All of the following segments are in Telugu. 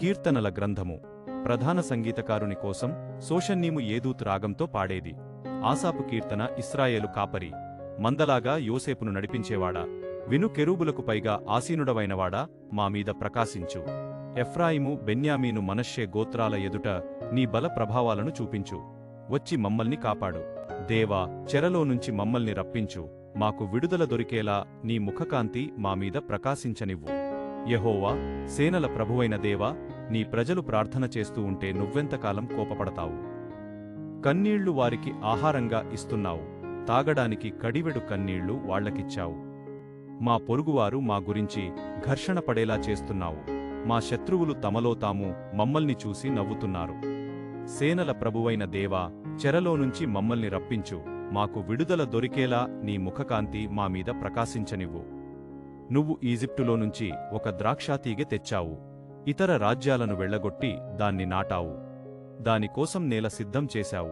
కీర్తనల గ్రంథము ప్రధాన సంగీతకారుని కోసం సోషన్నీము ఏదూత్ రాగంతో పాడేది. ఆసాపు కీర్తన ఇస్రాయేలు కాపరి. మందలాగా యోసేపును నడిపించేవాడా. విను కెరూబులకు పైగా ఆసీనుడవైనవాడా మామీద ప్రకాశించు. ఎఫ్రాయిము బెన్యామీను మనశ్శే గోత్రాల ఎదుట నీ బల ప్రభావాలను చూపించు. వచ్చి మమ్మల్ని కాపాడు. దేవా చెరలో నుంచి మమ్మల్ని రప్పించు. మాకు విడుదల దొరికేలా నీ ముఖకాంతి మామీద ప్రకాశించనివ్వు. యహోవా సేనల ప్రభువైన దేవా నీ ప్రజలు ప్రార్థన చేస్తూ ఉంటే నువ్వెంతకాలం కోపపడతావు? కన్నీళ్ళు వారికి ఆహారంగా ఇస్తున్నావు తాగడానికి కడివెడు కన్నీళ్ళు వాళ్ళకిచ్చావు మా పొరుగువారు మా గురించి ఘర్షణ పడేలా చేస్తున్నావు మా శత్రువులు తమలో తాము మమ్మల్ని చూసి నవ్వుతున్నారు. సేనల ప్రభువైన దేవా చెరలో నుంచి మమ్మల్ని రప్పించు మాకు విడుదల దొరికేలా నీ ముఖకాంతి మామీద ప్రకాశించనివ్వు. నువ్వు ఈజిప్టులో నుంచి ఒక ద్రాక్షాతీగె తెచ్చావు. ఇతర రాజ్యాలను వెళ్ళగొట్టి దాన్ని నాటావు. దానికోసం నేల సిద్ధం చేశావు.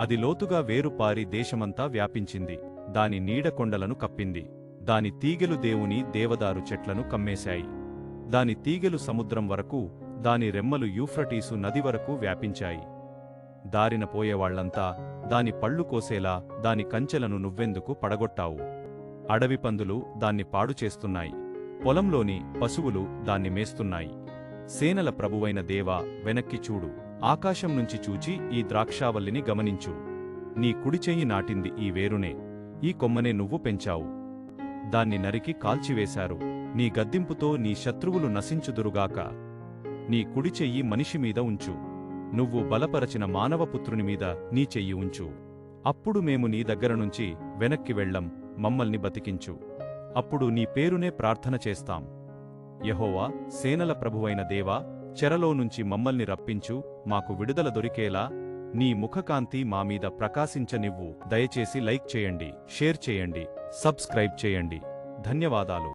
అది లోతుగా వేరుపారి దేశమంతా వ్యాపించింది. దాని నీడకొండలను కప్పింది. దాని తీగెలు దేవుని దేవదారు చెట్లను కమ్మేశాయి. దాని తీగెలు సముద్రం వరకు దాని రెమ్మలు యూఫ్రటీసు నది వరకు వ్యాపించాయి. దారిన పోయేవాళ్ళంతా దాని పళ్ళు కోసేలా దాని కంచెలను నువ్వెందుకు పడగొట్టావు? అడవి పందులు దాన్ని పాడు చేస్తున్నాయి. పొలంలోని పశువులు దాన్ని మేస్తున్నాయి. సేనల ప్రభువైన దేవా వెనక్కి చూడు. ఆకాశం నుంచి చూచి ఈ ద్రాక్షావల్లిని గమనించు. నీ కుడిచెయ్యి నాటింది ఈ వేరునే. ఈ కొమ్మనే నువ్వు పెంచావు. దాన్ని నరికి కాల్చివేశారు. నీ గద్దింపుతో నీ శత్రువులు నశించుదురుగాక. నీ కుడిచెయ్యి మనిషి మీద ఉంచు. నువ్వు బలపరచిన మానవపుత్రుని మీద నీ చెయ్యి ఉంచు. అప్పుడు మేము నీ దగ్గరనుంచి వెనక్కి వెళ్ళం. మమ్మల్ని బతికించు. అప్పుడు నీ పేరునే ప్రార్థన చేస్తాం. యహోవా సేనల ప్రభువైన దేవా చెరలో నుంచి మమ్మల్ని రప్పించు. మాకు విడుదల దొరికేలా నీ ముఖకాంతి మామీద ప్రకాశించనివ్వు. దయచేసి లైక్ చేయండి షేర్ చేయండి సబ్స్క్రైబ్ చేయండి. ధన్యవాదాలు.